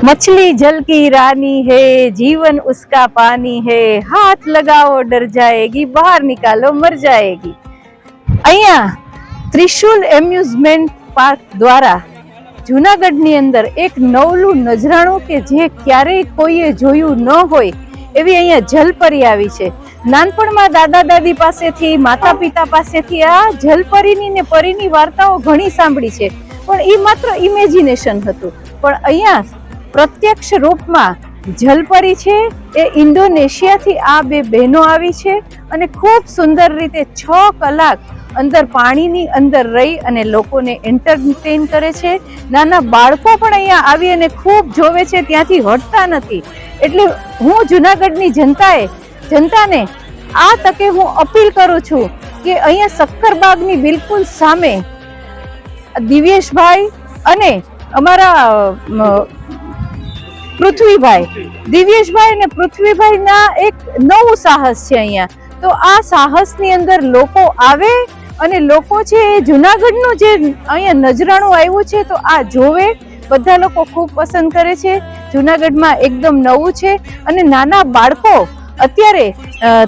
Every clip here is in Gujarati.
मछली जल की रानी है, जीवन उसका पानी है। હાથ લગાવો ડર જાએગી બહાર નિકાલો મર જાએગી અહીંયા ત્રિશુલ એમ્યુઝમેન્ટ પાર્ક દ્વારા જૂનાગઢની અંદર એક નવલું નજરાણું કે જે ક્યારેય કોઈએ જોયું ન હોય, એવી અહીંયા જલપરી આવી છે. નાનપણમાં દાદા દાદી પાસેથી માતા પિતા પાસેથી આ જલપરીની ને પરીની વાર્તાઓ ઘણી સાંભળી છે. પણ એ માત્ર ઇમેજિનેશન હતું. પણ અહીંયા પ્રત્યક્ષ રૂપમાં જલપરી છે. એ ઇન્ડોનેશિયાથી આ બે બહેનો આવી છે અને ખૂબ સુંદર રીતે છ કલાક અંદર પાણીની અંદર રહી અને લોકોને એન્ટરટેન કરે છે. નાના બાળકો પણ અહીંયા આવી અને ખૂબ જોવે છે. ત્યાંથી હટતા નથી. એટલે હું જુનાગઢની જનતાએ જનતાને આ તકે હું અપીલ કરું છું કે અહીંયા સક્કરબાગની બિલકુલ સામે દિવ્યેશભાઈ અને અમારા અમ, પૃથ્વીભાઈ, દિવ્યેશભાઈ અને પૃથ્વીભાઈના એક નવું સાહસ છે અહીંયા. તો આ સાહસની અંદર લોકો આવે અને લોકો છે એ જુનાગઢનું જે અહીંયા નજરાણું આવ્યું છે તો આ જોવે. બધા લોકો ખૂબ પસંદ કરે છે. જુનાગઢમાં એકદમ નવું છે અને નાના બાળકો અત્યારે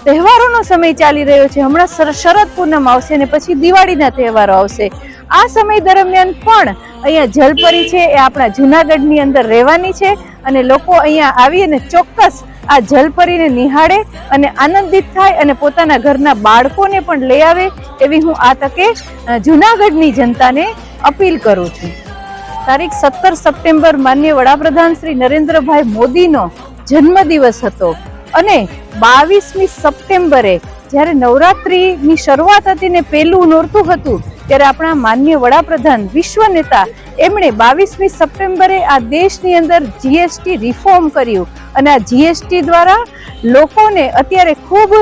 તહેવારોનો સમય ચાલી રહ્યો છે. હમણાં શર- શરદ પૂનમ આવશે અને પછી દિવાળીના તહેવારો આવશે. આ સમય દરમિયાન પણ અહીંયા જલપરી છે, એ આપણા જુનાગઢની અંદર રહેવાની છે અને લોકો અહીંયા આવી અને ચોક્કસ આ જલપરીને નિહાળે અને આનંદિત થાય અને પોતાના ઘરના બાળકોને પણ લઈ આવે એવી હું આ તકે જૂનાગઢની જનતાને અપીલ કરું છું. તારીખ સત્તર સપ્ટેમ્બર માન્ય વડાપ્રધાન શ્રી નરેન્દ્રભાઈ મોદીનો જન્મદિવસ હતો અને બાવીસમી સપ્ટેમ્બરે જ્યારે નવરાત્રિની શરૂઆત હતી ને પહેલું નોરતું હતું ત્યારે આપણા માન્ય વડાપ્રધાન વિશ્વ નેતા એમણે બાવીસમી સપ્ટેમ્બરે આ દેશની અંદર જીએસટી રિફોર્મ કર્યું. અને આ જીએસટી દ્વારા લોકોને અત્યારે ખૂબ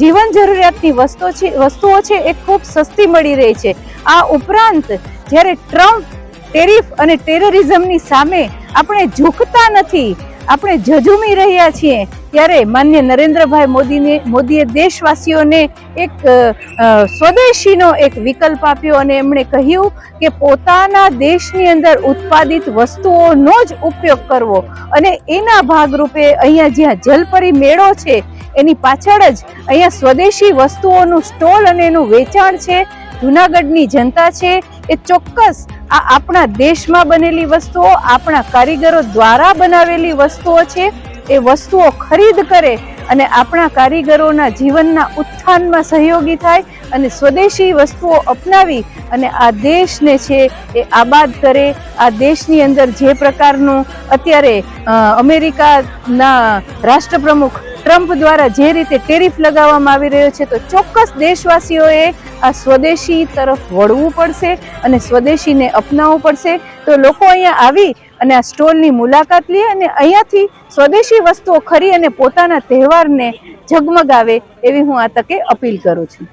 જીવન જરૂરિયાતની વસ્તુઓ છે વસ્તુઓ છે એ ખૂબ સસ્તી મળી રહી છે. આ ઉપરાંત જ્યારે ટ્રમ્પ ટેરિફ અને ટેરરિઝમની સામે આપણે ઝૂકતા નથી આપણે ઝઝુમી રહ્યા છીએ ત્યારે માન્ય નરેન્દ્રભાઈ મોદીને મોદીએ દેશવાસીઓને એક સ્વદેશીનો એક વિકલ્પ આપ્યો અને એમણે કહ્યું કે પોતાના દેશની અંદર ઉત્પાદિત વસ્તુઓનો જ ઉપયોગ કરવો. અને એના ભાગરૂપે અહીંયા જ્યાં જલપરી મેળો છે, એની પાછળ જ અહીંયા સ્વદેશી વસ્તુઓનું સ્ટોલ અને એનું વેચાણ છે, જુનાગઢની જનતા છે, એ ચોક્કસ આ આપણા દેશમાં બનેલી વસ્તુઓ, આપણા કારીગરો દ્વારા બનાવેલી વસ્તુઓ છે, એ વસ્તુઓ ખરીદ કરે અને આપણા કારીગરોના જીવનના ઉત્થાનમાં સહયોગી થાય અને સ્વદેશી વસ્તુઓ અપનાવી અને આ દેશને છે એ આબાદ કરે. આ દેશની અંદર જે પ્રકારનું અત્યારે અમેરિકાના રાષ્ટ્રપ્રમુખ ટ્રમ્પ દ્વારા જે રીતે ટેરિફ લગાવવામાં આવી રહ્યો છે, તો ચોક્કસ દેશવાસીઓએ આ સ્વદેશી તરફ વળવું પડશે અને સ્વદેશીને અપનાવવું પડશે. તો લોકો અહીંયા આવી અને આ સ્ટોલની મુલાકાત લે અને અહીંયાથી સ્વદેશી વસ્તુઓ ખરી અને પોતાના તહેવારને ઝગમગાવે એવી હું આ તકે અપીલ કરું છું.